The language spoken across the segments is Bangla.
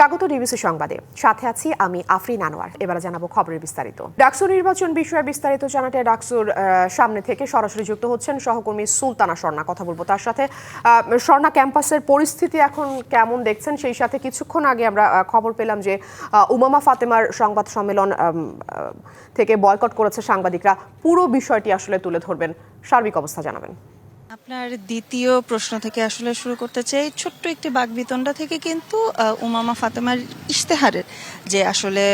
স্বাগত ডিবিসি সংবাদে। সাথে আছি আমি আফরিন আনোয়ার। এবারে জানাব খবরের বিস্তারিত। ডাকসু নির্বাচন বিষয়ে বিস্তারিত জানাতে ডাকসুর সামনে থেকে সরাসরি যুক্ত হচ্ছেন সহকর্মী সুলতানা স্বর্ণা কথা বলব তার সাথে। স্বর্ণা ক্যাম্পাসের পরিস্থিতি এখন কেমন দেখছেন? সেই সাথে কিছুক্ষণ আগে আমরা খবর পেলাম যে উমামা ফাতেমার সংবাদ সম্মেলন থেকে বয়কট করেছে সাংবাদিকরা। পুরো বিষয়টি আসলে তুলে ধরবেন। সার্বিক অবস্থা জানাবেন। আপনার দ্বিতীয় প্রশ্ন থেকে আসলে শুরু করতে চাই। ছোট্ট একটি বাগবিতণ্ডা থেকে কিন্তু উমামা ফাতেমার ইশতেহারের যে আসলে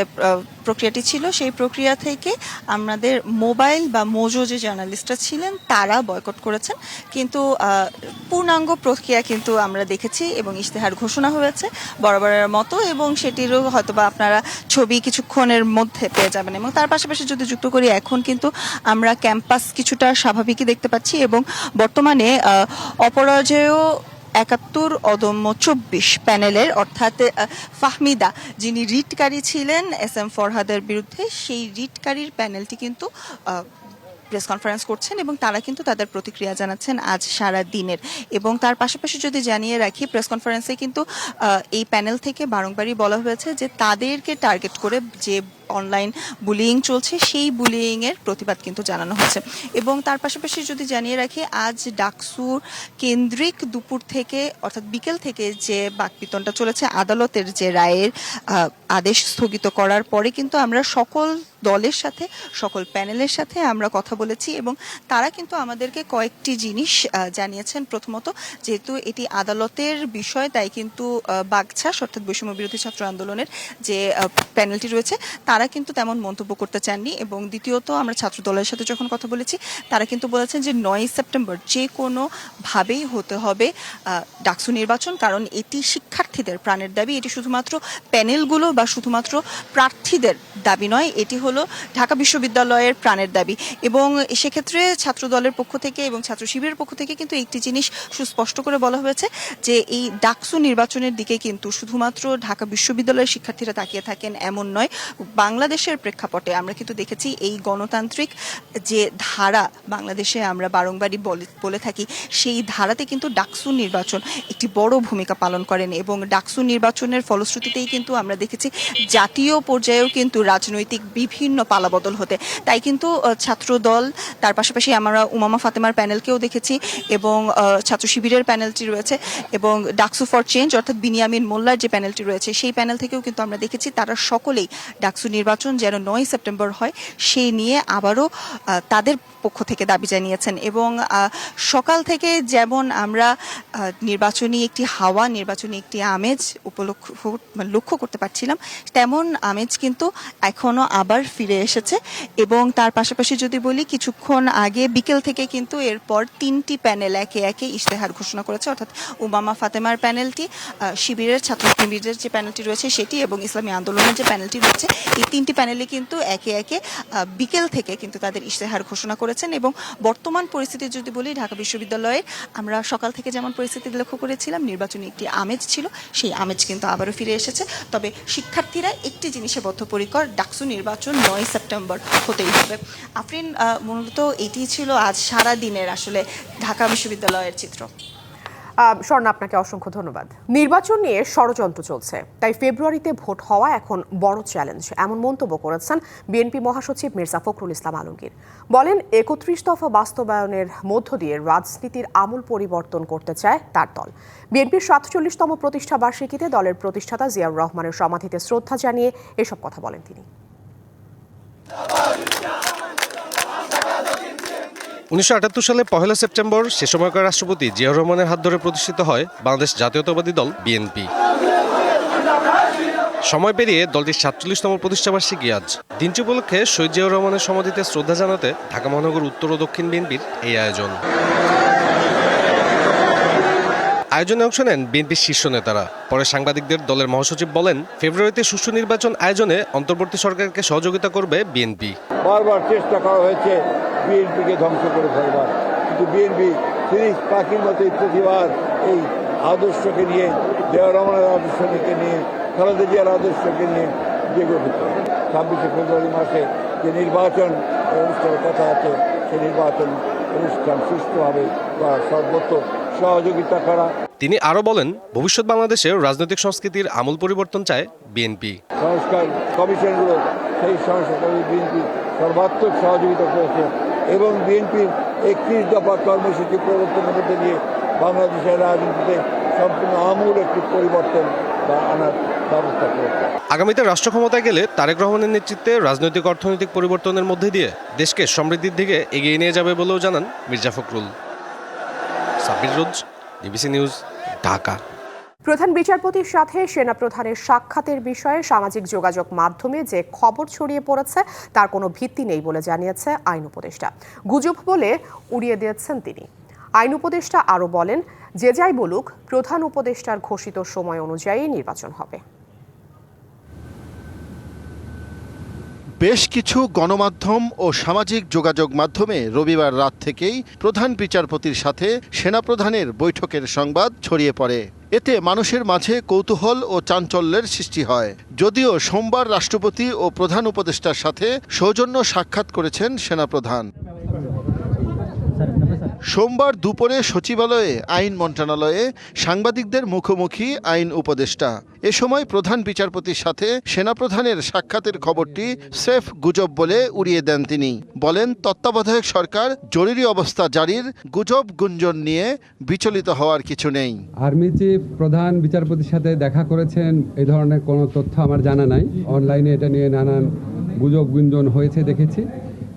প্রক্রিয়াটি ছিল, সেই প্রক্রিয়া থেকে আমাদের মোবাইল বা মোজো যে জার্নালিস্টরা ছিলেন, তারা বয়কট করেছেন। কিন্তু পূর্ণাঙ্গ প্রক্রিয়া কিন্তু আমরা দেখেছি এবং ইশতেহার ঘোষণা হয়েছে বরাবরের মতো এবং সেটিরও হয়তোবা আপনারা ছবি কিছুক্ষণের মধ্যে পেয়ে যাবেন এবং তার পাশাপাশি যদি যুক্ত করি, এখন কিন্তু আমরা ক্যাম্পাস কিছুটা স্বাভাবিকই দেখতে পাচ্ছি এবং বর্তমানে আহ, অপরাজেয় একাত্তর অদম্য চব্বিশ প্যানেলের অর্থাৎ ফাহমিদা যিনি রিটকারী ছিলেন এস এম ফরহাদের বিরুদ্ধে সেই রিটকারীর প্যানেলটি কিন্তু প্রেস কনফারেন্স করছেন এবং তারা কিন্তু তাদের প্রতিক্রিয়া জানাচ্ছেন আজ সারা দিনের। এবং তার পাশাপাশি যদি জানিয়ে রাখি প্রেস কনফারেন্সে কিন্তু এই প্যানেল থেকে বারংবারই বলা হয়েছে যে তাদেরকে টার্গেট করে যে অনলাইন বুলিং চলছে, সেই বুলিং এর প্রতিবাদ কিন্তু জানানো হচ্ছে। এবং তার পাশাপাশি যদি জানিয়ে রাখি, আজ ডাকসুর কেন্দ্রিক দুপুর থেকে, অর্থাৎ বিকেল থেকে যে বাকপিতনটা চলেছে, আদালতের যে রায়ের আদেশ স্থগিত করার পরে কিন্তু আমরা সকল দলের সাথে, সকল প্যানেলের সাথে আমরা কথা বলেছি এবং তারা কিন্তু আমাদেরকে কয়েকটি জিনিস জানিয়েছেন। প্রথমত, যেহেতু এটি আদালতের বিষয়, তাই কিন্তু বাগছাস, অর্থাৎ বৈষম্য বিরোধী ছাত্র আন্দোলনের যে প্যানেলটি রয়েছে, তারা কিন্তু তেমন মন্তব্য করতে চাননি এবং দ্বিতীয়ত আমরা ছাত্র দলের সাথে যখন কথা বলেছি, তারা কিন্তু বলেছেন যে নয় সেপ্টেম্বর যে কোনো ভাবেই হতে হবে ডাকসু নির্বাচন, কারণ এটি শিক্ষার্থীদের প্রাণের দাবি। এটি শুধুমাত্র প্যানেলগুলো বা শুধুমাত্র প্রার্থীদের দাবি নয়, এটি হলো ঢাকা বিশ্ববিদ্যালয়ের প্রাণের দাবি। এবং সেক্ষেত্রে ছাত্র দলের পক্ষ থেকে এবং ছাত্র শিবিরের পক্ষ থেকে কিন্তু একটি জিনিস সুস্পষ্ট করে বলা হয়েছে যে এই ডাকসু নির্বাচনের দিকে কিন্তু শুধুমাত্র ঢাকা বিশ্ববিদ্যালয়ের শিক্ষার্থীরা তাকিয়ে থাকেন এমন নয় বাংলাদেশের প্রেক্ষাপটে আমরা কিন্তু দেখেছি এই গণতান্ত্রিক যে ধারা বাংলাদেশে আমরা বারংবারই বলে থাকি, সেই ধারাতে কিন্তু ডাকসু নির্বাচন একটি বড় ভূমিকা পালন করেন এবং ডাকসু নির্বাচনের ফলশ্রুতিতেই কিন্তু আমরা দেখেছি জাতীয় পর্যায়েও কিন্তু রাজনৈতিক বিভিন্ন পালাবদল হতে। তাই কিন্তু ছাত্র দল তার পাশাপাশি আমরা উমামা ফাতেমার প্যানেলকেও দেখেছি এবং ছাত্র শিবিরের প্যানেলটি রয়েছে এবং ডাকসু ফর চেঞ্জ অর্থাৎ বিনিয়ামিন মোল্লার যে প্যানেলটি রয়েছে, সেই প্যানেল থেকেও কিন্তু আমরা দেখেছি তারা সকলেই ডাকসু নির্বাচন যেন নয় সেপ্টেম্বর হয়, সেই নিয়ে আবারও তাদের পক্ষ থেকে দাবি জানিয়েছেন। এবং সকাল থেকে যেমন আমরা নির্বাচনী একটি হাওয়া, নির্বাচনী একটি আমেজ উপলক্ষ, লক্ষ্য করতে পারছিলাম, তেমন আমেজ কিন্তু এখনও আবার ফিরে এসেছে। এবং তার পাশাপাশি যদি বলি, কিছুক্ষণ আগে, বিকেল থেকে কিন্তু এরপর তিনটি প্যানেল একে একে ইশতেহার ঘোষণা করেছে। অর্থাৎ উমামা ফাতেমার প্যানেলটি শিবিরের ছাত্র শিবিরের যে প্যানেলটি রয়েছে সেটি এবং ইসলামী আন্দোলনের যে প্যানেলটি রয়েছে, এই তিনটি প্যানেলে কিন্তু একে একে বিকেল থেকে কিন্তু তাদের ইশতেহার ঘোষণা করেছেন এবং বর্তমান পরিস্থিতি যদি বলি, ঢাকা বিশ্ববিদ্যালয়ের আমরা সকাল থেকে যেমন পরিস্থিতি লক্ষ্য করেছিলাম, নির্বাচনী একটি আমেজ ছিল, সেই আমেজ কিন্তু আবারও ফিরে এসেছে। তবে শিক্ষার্থীরা একটি জিনিসে বদ্ধপরিকর, ডাকসু নির্বাচন নয় সেপ্টেম্বর হতেই হবে। আফরিন মূলত এটি ছিল আজ সারা দিনের আসলে ঢাকা বিশ্ববিদ্যালয়ের চিত্র। স্বর্ণা, আপনাকে অসংখ্য ধন্যবাদ। নির্বাচন নিয়ে ষড়যন্ত্র চলছে, তাই ফেব্রুয়ারিতে ভোট হওয়া এখন বড় চ্যালেঞ্জ, এমন মন্তব্য করেছেন বিএনপি মহাসচিব মির্জা ফখরুল ইসলাম আলমগীর। বলেন, একত্রিশ দফা বাস্তবায়নের মধ্য দিয়ে রাজনীতির আমূল পরিবর্তন করতে চায় তার দল। বিএনপির সাতচল্লিশতম প্রতিষ্ঠা বার্ষিকীতে দলের প্রতিষ্ঠাতা জিয়াউর রহমানের সমাধিতে শ্রদ্ধা জানিয়ে এসব কথা বলেন তিনি। উনিশশো আটাত্তর সালে পহেলা সেপ্টেম্বর সে সময়কার রাষ্ট্রপতি জিয়াউর রহমানের হাত ধরে প্রতিষ্ঠিত হয় বাংলাদেশ জাতীয়তাবাদী দল বিএনপি। সময় পেরিয়ে দলটির সাতচল্লিশতম প্রতিষ্ঠাবার্ষিকী আজ। দিনটি উপলক্ষে শহীদ জিয়াউর রহমানের সমাধিতে শ্রদ্ধা জানাতে ঢাকা মহানগর উত্তর ও দক্ষিণ বিএনপির এই আয়োজন। আয়োজনে অংশ নেন বিএনপির শীর্ষ নেতারা। পরে সাংবাদিকদের দলের মহাসচিব বলেন, ফেব্রুয়ারিতে সুষ্ঠু নির্বাচন আয়োজনে অন্তর্বর্তী সরকারকে সহযোগিতা করবে বিএনপি। বারবার চেষ্টা করা হয়েছে বিএনপিকে ধ্বংস করে ফেলবার। কিন্তু বিএনপি তিরিশ পাখির মতোই প্রতিবার এই আদর্শকে নিয়ে দেওয়া রহমানের আদর্শকে নিয়ে খালেদা জিয়ার আদর্শকে নিয়ে জেগে উঠেছে। ছাব্বিশে ফেব্রুয়ারি মাসে যে নির্বাচন অনুষ্ঠানের কথা আছে সেই নির্বাচন অনুষ্ঠান সুষ্ঠুভাবে বা সর্বত্র সহযোগিতা করা। তিনি আরও বলেন ভবিষ্যৎ বাংলাদেশের রাজনৈতিক সংস্কৃতির আমূল পরিবর্তন চায় বিএনপি। সংস্কার কমিশনগুলো সেই সংস্কার বিএনপি সর্বাত্মক সহযোগিতা করেছে। এবং বিএনপির একত্রিশ দফা কর্মসূচি প্রবর্তনের মধ্যে দিয়ে বাংলাদেশের রাজনীতিতে সম্পূর্ণ আমূল একটি পরিবর্তন বা আনার ব্যবস্থা করেছে। আগামীতে রাষ্ট্র ক্ষমতায় গেলে তারেক রহমানের নেতৃত্বে রাজনৈতিক অর্থনৈতিক পরিবর্তনের মধ্যে দিয়ে দেশকে সমৃদ্ধির দিকে এগিয়ে নিয়ে যাবে বলেও জানান Mirza Fakhrul. Sabir Roj DBC news, Dhaka. প্রধান বিচারপতির সাথে সেনাপ্রধানের সাক্ষাতের বিষয়ে সামাজিক যোগাযোগ মাধ্যমে যে খবর ছড়িয়ে পড়েছে, তার কোনো ভিত্তি নেই বলে জানিয়েছে আইন উপদেষ্টা। গুজব বলে উড়িয়ে দিয়েছেন তিনি। আইন উপদেষ্টা আরও বলেন, যে যাই বলুক, প্রধান উপদেষ্টার ঘোষিত সময় অনুযায়ী নির্বাচন হবে। বেশ কিছু গণমাধ্যম ও সামাজিক যোগাযোগ মাধ্যমে রবিবার রাত থেকেই প্রধান বিচারপতির সাথে সেনাপ্রধানের বৈঠকের সংবাদ ছড়িয়ে পড়ে। এতে মানুষের মাঝে কৌতূহল ও চাঞ্চল্যের সৃষ্টি হয়। যদিও সোমবার রাষ্ট্রপতি ও প্রধান উপদেষ্টার সাথে সৌজন্য সাক্ষাৎ করেছেন সেনাপ্রধান। সোমবার দুপুরে সচিবালয়ে, আইন মন্ত্রণালয়ে, সাংবাদিকদের মুখোমুখি আইন উপদেষ্টা। এ সময় প্রধান বিচারপতির সাথে সেনাপ্রধানের সাক্ষাতের খবরটি সেফ গুজব বলে উড়িয়ে দেন তিনি। বলেন, তত্ত্বাবধায়ক সরকার জরুরি অবস্থা জারির গুজব গুঞ্জন নিয়ে বিচলিত হওয়ার কিছু নেই। আর্মি চিফ, প্রধান বিচারপতির সাথে দেখা করেছেন এই ধরনের কোনো তথ্য আমার জানা নাই। অনলাইনে এটা নিয়ে নানান গুজব গুঞ্জন হয়েছে, দেখেছি।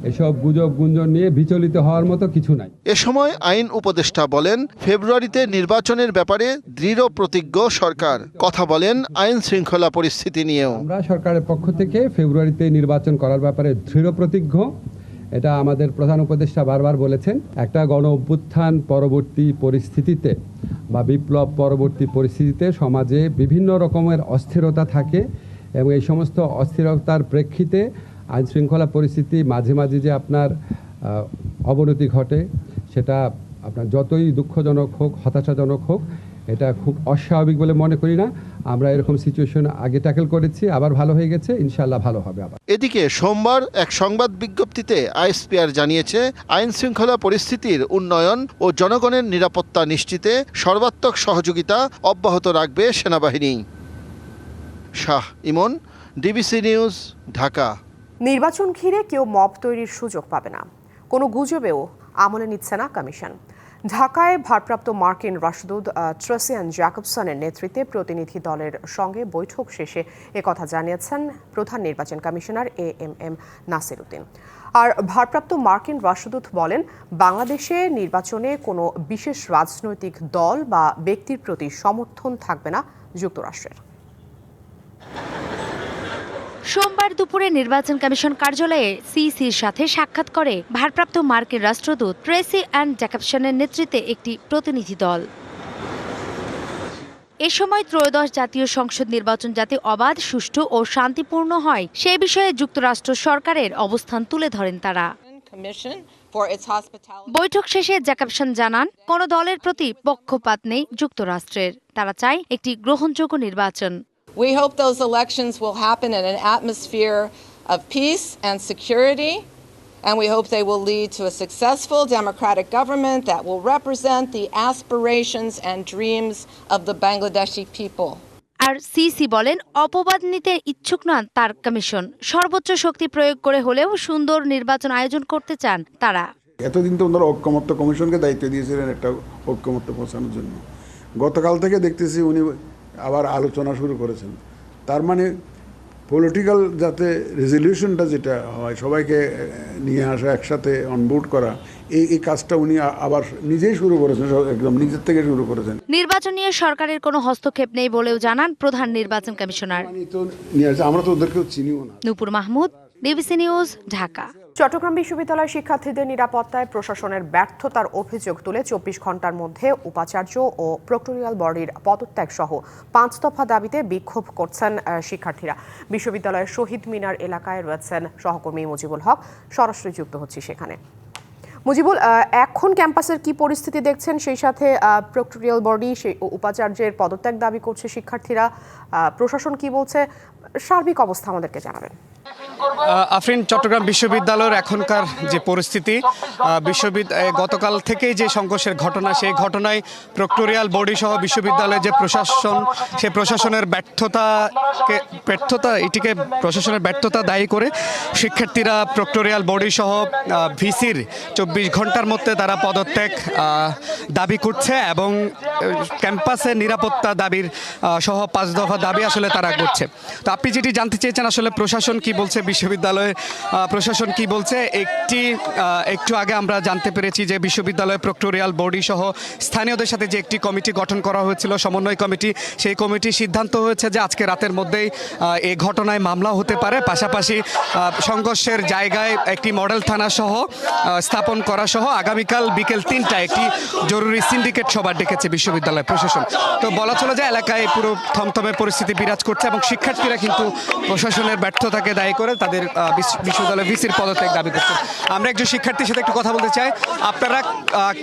এসব গুজব গুঞ্জন নিয়ে বিচলিত হওয়ার মতো কিছু নাই। এ সময় আইন উপদেষ্টা বলেন ফেব্রুয়ারিতে নির্বাচনের ব্যাপারে দৃঢ় প্রতিজ্ঞ সরকার। কথা বলেন আইন শৃঙ্খলা পরিস্থিতি নিয়েও। আমরা সরকারের পক্ষ থেকে ফেব্রুয়ারিতে নির্বাচন করার ব্যাপারে দৃঢ় প্রতিজ্ঞ। এটা আমাদের প্রধান উপদেষ্টা বারবার বলেছেন একটা গণ অভ্যুত্থান পরবর্তী পরিস্থিতিতে বা বিপ্লব পরবর্তী পরিস্থিতিতে সমাজে বিভিন্ন রকমের অস্থিরতা থাকে এবং এই সমস্ত অস্থিরতার প্রেক্ষিতে আইন শৃঙ্খলা পরিস্থিতি মাঝে মাঝে যে আপনার অবনতি ঘটে, সেটা আপনার যতই দুঃখজনক হোক, হতাশাজনক হোক, এটা খুব অস্বাভাবিক বলে মনে করি না। আমরা এরকম সিচুয়েশন আগে ট্যাকেল করেছি, আবার ভালো হয়ে গেছে ইনশাল্লাহ ভালো হবে আবার। এদিকে সোমবার এক সংবাদ বিজ্ঞপ্তিতে আইএসপিআর জানিয়েছে আইন শৃঙ্খলা পরিস্থিতির উন্নয়ন ও জনগণের নিরাপত্তা নিশ্চিতে সর্বাত্মক সহযোগিতা অব্যাহত রাখবে সেনাবাহিনী। Shah Emon, DBC news, Dhaka. নির্বাচন ঘিরে কেউ মব তৈরির সুযোগ পাবে না। কোনো গুজবেও আমলে নিচ্ছে না কমিশন। ঢাকায় ভারপ্রাপ্ত মার্কিন রাষ্ট্রদূত ট্রেসিয়ান জ্যাকবসনের নেতৃত্বে প্রতিনিধি দলের সঙ্গে বৈঠক শেষে একথা জানিয়েছেন প্রধান নির্বাচন commissioner A M M Nasir Uddin আর ভারপ্রাপ্ত মার্কিন রাষ্ট্রদূত বলেন, বাংলাদেশে নির্বাচনে কোনো বিশেষ রাজনৈতিক দল বা ব্যক্তির প্রতি সমর্থন থাকবে না যুক্তরাষ্ট্রের। সোমবার দুপুরে নির্বাচন কমিশন কার্যালয়ে সিইসির সাথে সাক্ষাৎ করে ভারপ্রাপ্ত মার্কিন রাষ্ট্রদূত ট্রেসি অ্যান্ড জ্যাকবসনের নেতৃত্বে একটি প্রতিনিধি দল। এ সময় ত্রয়োদশ জাতীয় সংসদ নির্বাচন যাতে অবাধ, সুষ্ঠু ও শান্তিপূর্ণ হয়, সে বিষয়ে যুক্তরাষ্ট্র সরকারের অবস্থান তুলে ধরেন তারা. বৈঠক শেষে জ্যাকবসন জানান, কোন দলের প্রতি পক্ষপাত নেই যুক্তরাষ্ট্রের। তারা চায় একটি গ্রহণযোগ্য নির্বাচন। We hope those elections will happen in an atmosphere of peace and security, and we hope they will lead to a successful democratic government that will represent the aspirations and dreams of the Bangladeshi people. আর সিসি বলেন অপবাদ নিতে ইচ্ছুক নন তার কমিশন সর্বোচ্চ শক্তি প্রয়োগ করে হলেও সুন্দর নির্বাচন আয়োজন করতে চান তারা এতদিন তো ওনারা ঐক্যমত্য কমিশনকে দায়িত্ব দিয়েছিলেন একটা ঐক্যমত্য পৌঁছানোর জন্য গতকাল থেকে দেখতেছি উনি আবার আলোচনা শুরু করেছেন। তার মানে পলিটিক্যাল যাতে রেজলিউশনটা যেটা হয় সবাইকে নিয়ে আসা একসাথে অনবোর্ড করা এই এই কাজটা উনি আবার নিজেই শুরু করেছেন একদম নিজের থেকে শুরু করেছেন। নির্বাচন নিয়ে সরকারের কোনো হস্তক্ষেপ নেই বলেও জানান প্রধান নির্বাচন কমিশনার। আমরা তো ওদেরকেও চিনিও না। Nupur Mahmud DBC news Dhaka. Chittagong বিশ্ববিদ্যালয় শিক্ষার্থীদের নিরাপত্তায় প্রশাসনের ব্যর্থতার অভিযোগ তুলে চব্বিশ ঘণ্টার মধ্যে উপাচার্য ও প্রক্টোরিয়াল বডির পদত্যাগ সহ পাঁচ দফা দাবিতে বিক্ষোভ করছেন শিক্ষার্থীরা। বিশ্ববিদ্যালয়ের শহীদ মিনার এলাকায় রয়েছেন সহকর্মী মুজিবুল হক। সরাসরি যুক্ত হচ্ছি সেখানে। মুজিবুল এখন ক্যাম্পাসের কি পরিস্থিতি দেখছেন? সেই সাথে প্রক্টোরিয়াল বডি সেই উপাচার্যের পদত্যাগ দাবি করছে শিক্ষার্থীরা। প্রশাসন কি বলছে? সার্বিক অবস্থা আমাদেরকে জানাবেন। আফরিন, চট্টগ্রাম বিশ্ববিদ্যালয়ের এখনকার যে পরিস্থিতি বিশ্ববিদ্যালয় গতকাল থেকেই যে সংঘর্ষের ঘটনা, সেই ঘটনায় প্রক্টোরিয়াল বডি সহ বিশ্ববিদ্যালয়ের যে প্রশাসন, সে প্রশাসনের ব্যর্থতাকে, ব্যর্থতা, এটিকে প্রশাসনের ব্যর্থতা দায়ী করে শিক্ষার্থীরা প্রক্টোরিয়াল বডি সহ ভিসির চব্বিশ ঘণ্টার মধ্যে তারা পদত্যাগ দাবি করছে এবং আহ, ক্যাম্পাসের নিরাপত্তা দাবির সহ পাঁচ দফা দাবি আসলে তারা করছে। তো আপনি যেটি জানতে চেয়েছেন আসলে প্রশাসন কি বলছে বিশ্ববিদ্যালয়ে প্রশাসন কি বলছে একটি একটু আগে আমরা জানতে পেরেছি যে বিশ্ববিদ্যালয় প্রক্টোরিয়াল বডি সহ স্থানীয়দের সাথে যে একটি কমিটি গঠন করা হয়েছিল সমন্বয় কমিটি সেই কমিটির সিদ্ধান্ত হয়েছে যে আজকে রাতের মধ্যেই এই ঘটনায় মামলা হতে পারে। পাশাপাশি সংঘর্ষের জায়গায় একটি মডেল থানা সহ স্থাপন করা সহ আগামীকাল বিকেল তিনটায় একটি জরুরি সিন্ডিকেট সভা ডেকেছে বিশ্ববিদ্যালয় প্রশাসন। তো বলা চলে যায় এলাকায় পুরো থমথমে পরিস্থিতি বিরাজ করছে এবং শিক্ষার্থীরা কিন্তু প্রশাসনের ব্যর্থতাকে দায়ী করে তাদের বিশ্ববিদ্যালয় ভিসির পদত্যাগ দাবি করছেন আমরা একজন শিক্ষার্থীর সাথে একটু কথা বলতে চাই। আপনারা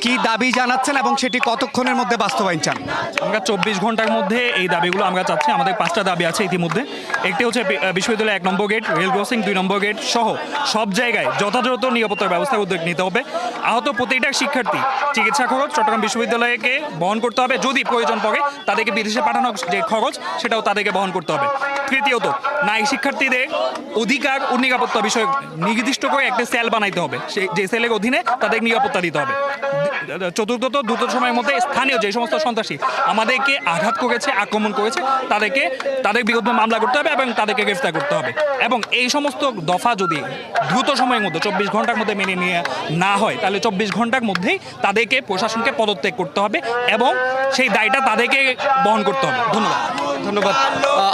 কি দাবি জানাচ্ছেন এবং সেটি কতক্ষণের মধ্যে বাস্তবায়ন চান? আমরা চব্বিশ ঘণ্টার মধ্যে এই দাবিগুলো আমরা চাচ্ছি। আমাদের পাঁচটা দাবি আছে ইতিমধ্যে। একটি হচ্ছে বি- আহ, বিশ্ববিদ্যালয়ের এক নম্বর গেট রেল ক্রসিং দুই নম্বর গেট সহ সব জায়গায় যথাযথ নিরাপত্তার ব্যবস্থার উদ্যোগ নিতে হবে। আহত প্রতিটা শিক্ষার্থী চিকিৎসা খরচ চট্টগ্রাম বিশ্ববিদ্যালয়কে বহন করতে হবে। যদি প্রয়োজন পড়ে তাদেরকে বিদেশে পাঠানো যে খরচ, সেটাও তাদেরকে বহন করতে হবে। তৃতীয়ত, নারী শিক্ষার্থীদের অধিকার ও নিরাপত্তা বিষয়ে নির্দিষ্ট করে একটা সেল বানাইতে হবে। সেই যে সেলের অধীনে তাদের নিরাপত্তা দিতে হবে। চতুর্থত দ্রুত সময়ের মধ্যে স্থানীয় যে সমস্ত সন্ত্রাসী আমাদেরকে আঘাত করেছে, আক্রমণ করেছে, তাদেরকে, তাদের বিরুদ্ধে মামলা করতে হবে এবং তাদেরকে গ্রেফতার করতে হবে। এবং এই সমস্ত দফা যদি দ্রুত সময়ের মধ্যে, চব্বিশ ঘণ্টার মধ্যে মেনে নিয়ে না হয়, তাহলে চব্বিশ ঘণ্টার মধ্যেই তাদেরকে প্রশাসনকে পদত্যাগ করতে হবে এবং সেই দায়টা তাদেরকে বহন করতে হবে। ধন্যবাদ। ধন্যবাদ।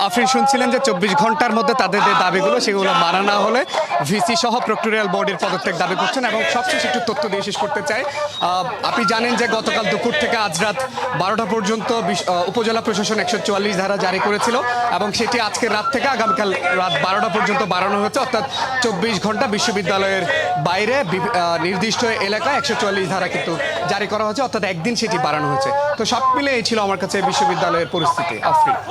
আফরিন, শুনছিলেন যে চব্বিশ ঘণ্টার মধ্যে তাদের যে দাবিগুলো, সেগুলো মানা না হলে ভিসি সহ প্রক্টোরিয়াল বডির পদত্যাগ দাবি করছেন এবং সবশেষ একটু তথ্য দিয়ে শেষ করতে চাই। আপনি জানেন যে গতকাল দুপুর থেকে আজ রাত বারোটা পর্যন্ত উপজেলা প্রশাসন একশো চুয়াল্লিশ ধারা জারি করেছিল এবং সেটি আজকে রাত থেকে আগামীকাল রাত বারোটা পর্যন্ত বাড়ানো হয়েছে। অর্থাৎ চব্বিশ ঘণ্টা বিশ্ববিদ্যালয়ের বাইরে নির্দিষ্ট এলাকায় একশো চুয়াল্লিশ ধারা কিন্তু জারি করা হয়েছে। অর্থাৎ একদিন সেটি বাড়ানো হয়েছে। তো সব মিলে এই ছিল আমার কাছে বিশ্ববিদ্যালয়ের পরিস্থিতি। আফরিন।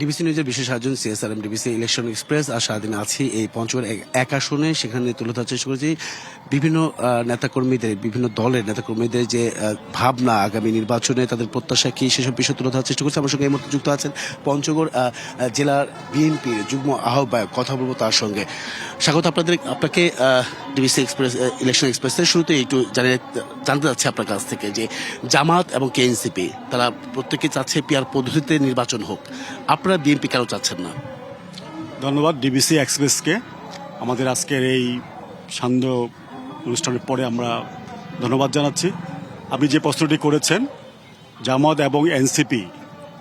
ডিবিসি নিউজের বিশেষ আয়োজন সিএসআরএম ডিবিসি ইলেকশন এক্সপ্রেস আর সারাদিন আছি এই পঞ্চগড় এক- আসনে। সেখানে তুলে ধরার চেষ্টা করেছি বিভিন্ন নেতাকর্মীদের, বিভিন্ন দলের নেতাকর্মীদের যে ভাবনা আগামী নির্বাচনে তাদের প্রত্যাশা কি সেসব বিষয় তুলে ধরার চেষ্টা করছি। আমার সঙ্গে এই মুহূর্তে যুক্ত আছেন পঞ্চগড় জেলার বিএনপির যুগ্ম আহ্বায়ক। কথা বলব তার সঙ্গে। স্বাগত আপনাদের, আপনাকে ডিবিসি এক্সপ্রেস ইলেকশন এক্সপ্রেসের শুরুতে একটু জানিয়ে জানতে চাচ্ছি আপনার কাছ থেকে যে জামাত এবং কেএনসিপি তারা প্রত্যেকে চাচ্ছে পিয়ার পদ্ধতিতে নির্বাচন হোক। আপনারা বিএনপি কেন চাচ্ছেন না? ধন্যবাদ ডিবিসি এক্সপ্রেসকে। আমাদের আজকের এই সান্ধ্য অনুষ্ঠানের পরে আমরা ধন্যবাদ জানাচ্ছি। আপনি যে প্রশ্নটি করেছেন, জামাত এবং এনসিপি,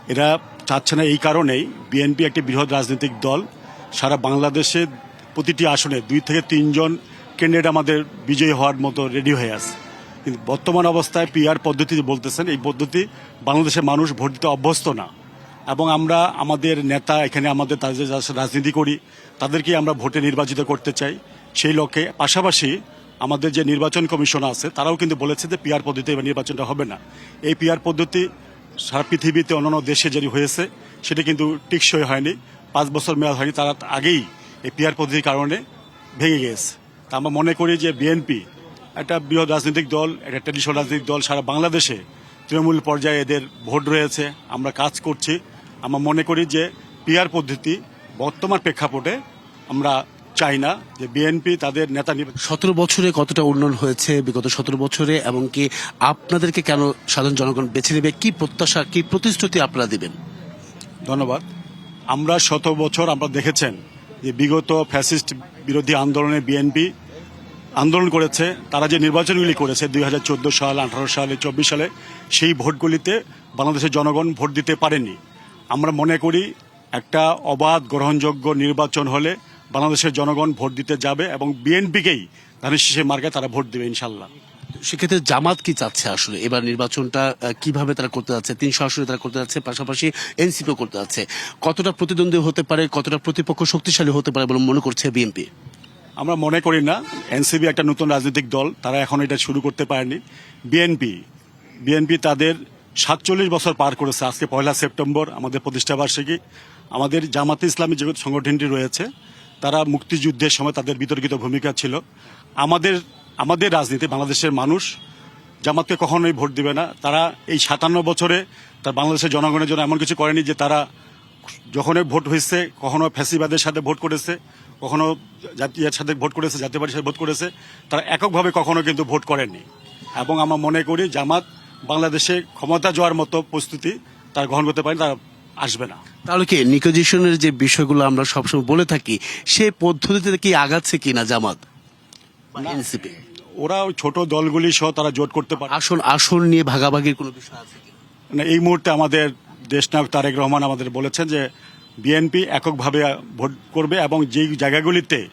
এরা চাচ্ছে না এই কারণেই বিএনপি একটি বৃহৎ রাজনৈতিক দল। সারা বাংলাদেশে প্রতিটি আসনে দুই থেকে তিনজন ক্যান্ডিডেট আমাদের বিজয়ী হওয়ার মতো রেডি হয়ে আছে। কিন্তু বর্তমান অবস্থায় পিআর পদ্ধতি বলতেছেন, এই পদ্ধতি বাংলাদেশের মানুষ ভোট দিতে অভ্যস্ত না। এবং আমরা আমাদের নেতা এখানে আমাদের তাদের রাজনীতি করি তাদেরকে আমরা ভোটে নির্বাচিত করতে চাই। সেই লক্ষ্যে পাশাপাশি আমাদের যে নির্বাচন কমিশন আছে, তারাও কিন্তু বলেছে যে পিআর পদ্ধতি এবার নির্বাচনটা হবে না। এই পিআর পদ্ধতি সারা পৃথিবীতে অন্যান্য দেশে যেটি হয়েছে, সেটি কিন্তু টিকসই হয়নি। পাঁচ বছর মেয়াদ হয়নি, তারা আগেই এই পিআর পদ্ধতির কারণে ভেঙে গেছে তা আমরা মনে করি যে বিএনপি একটা বৃহৎ রাজনৈতিক দল, একটা ট্রেডিশনাল রাজনৈতিক দল সারা বাংলাদেশে তৃণমূল পর্যায়ে এদের ভোট রয়েছে। আমরা কাজ করছি। আমরা মনে করি যে পিআর পদ্ধতি বর্তমান প্রেক্ষাপটে আমরা চাই না যে বিএনপি তাদের নেতা সতেরো বছরে কতটা উন্নয়ন হয়েছে বিগত সতেরো বছরে এবং কি আপনাদেরকে কেন সাধারণ জনগণ বেছে নেবে? কি প্রত্যাশা কি প্রতিশ্রুতি আপনারা দিবেন? ধন্যবাদ। আমরা শত বছর আমরা দেখেছেন যে বিগত ফ্যাসিস্ট বিরোধী আন্দোলনে বিএনপি আন্দোলন করেছে। তারা যে নির্বাচনগুলি করেছে দুই হাজার চোদ্দ সাল আঠারো সালে চব্বিশ সালে সেই ভোটগুলিতে বাংলাদেশের জনগণ ভোট দিতে পারেনি। আমরা মনে করি একটা অবাধ গ্রহণযোগ্য নির্বাচন হলে বাংলাদেশের জনগণ ভোট দিতে যাবে এবং বিএনপিকেই ধানের শীষে মার্কে তারা ভোট দেবে ইনশাল্লাহ। সেক্ষেত্রে জামাত কি চাচ্ছে আসলে? এবার নির্বাচনটা কীভাবে তারা করতে যাচ্ছে? তিনশো আসনে তারা করতে যাচ্ছে পাশাপাশি এনসিপিও করতে যাচ্ছে। কতটা প্রতিদ্বন্দ্বী হতে পারে কতটা প্রতিপক্ষ শক্তিশালী হতে পারে বলে মনে করছে বিএনপি? আমরা মনে করি না এনসিবি একটা নতুন রাজনৈতিক দল তারা এখন এটা শুরু করতে পারেনি। বিএনপি বিএনপি তাদের সাতচল্লিশ বছর পার করেছে। আজকে পয়লা সেপ্টেম্বর, আমাদের প্রতিষ্ঠাবার্ষিকী আমাদের জামাতে ইসলামী যে সংগঠনটি রয়েছে, তারা মুক্তিযুদ্ধের সময় তাদের বিতর্কিত ভূমিকা ছিল। আমাদের আমাদের রাজনীতি, বাংলাদেশের মানুষ জামাতকে কখনোই ভোট দিবে না। তারা এই সাতান্ন বছরে তার বাংলাদেশের জনগণের জন্য এমন কিছু করেনি যে তারা যখনই ভোট হয়েছে, কখনো ফ্যাসিবাদের সাথে ভোট করেছে, কখনো জাতীয়ের সাথে ভোট করেছে জাতীয় পার্টির সাথে ভোট করেছে, তারা এককভাবে কখনো কিন্তু ভোট করেননি। এবং আমরা মনে করি জামাত বাংলাদেশে ক্ষমতা যাওয়ার মতো প্রস্তুতি তারা গ্রহণ করতে পারেন তারা আসবে না। তাহলে কি নিকোজিশনের যে বিষয়গুলো আমরা সবসময় বলে থাকি সেই পদ্ধতিতে কি আগাচ্ছে কিনা জামাত? এনসিপি? ওরা ওই ছোট দলগুলি সহ তারা জোট করতে পারে। আসন আসন নিয়ে ভাগাভাগির কোনো বিষয় আছে? মানে এই মুহূর্তে আমাদের দেশনায়ক তারেক রহমান আমাদের বলেছেন যে বিএনপি এককভাবে ভোট করবে এবং যেই জায়গাগুলিতে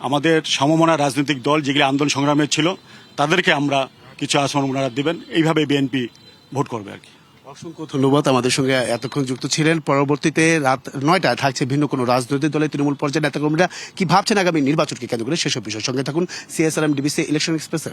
আমাদের সমমনা রাজনৈতিক দল যেগুলি আন্দোলন সংগ্রামের ছিল তাদেরকে আমরা কিছু আসন ওনারা দিবেন। এইভাবে বিএনপি ভোট করবে আর কি। অসংখ্য ধন্যবাদ। আমাদের সঙ্গে এতক্ষণ যুক্ত ছিলেন। পরবর্তীতে রাত নয়টায় থাকছে ভিন্ন কোনো রাজনৈতিক দলের তৃণমূল পর্যায়ের নেতাকর্মীরা। কি ভাবছেন আগামী নির্বাচনকে কেন্দ্র করে? সেসব বিষয়ের সঙ্গে থাকুন। সিএসআরএম ডিবিসি ইলেকশন এক্সপ্রেসে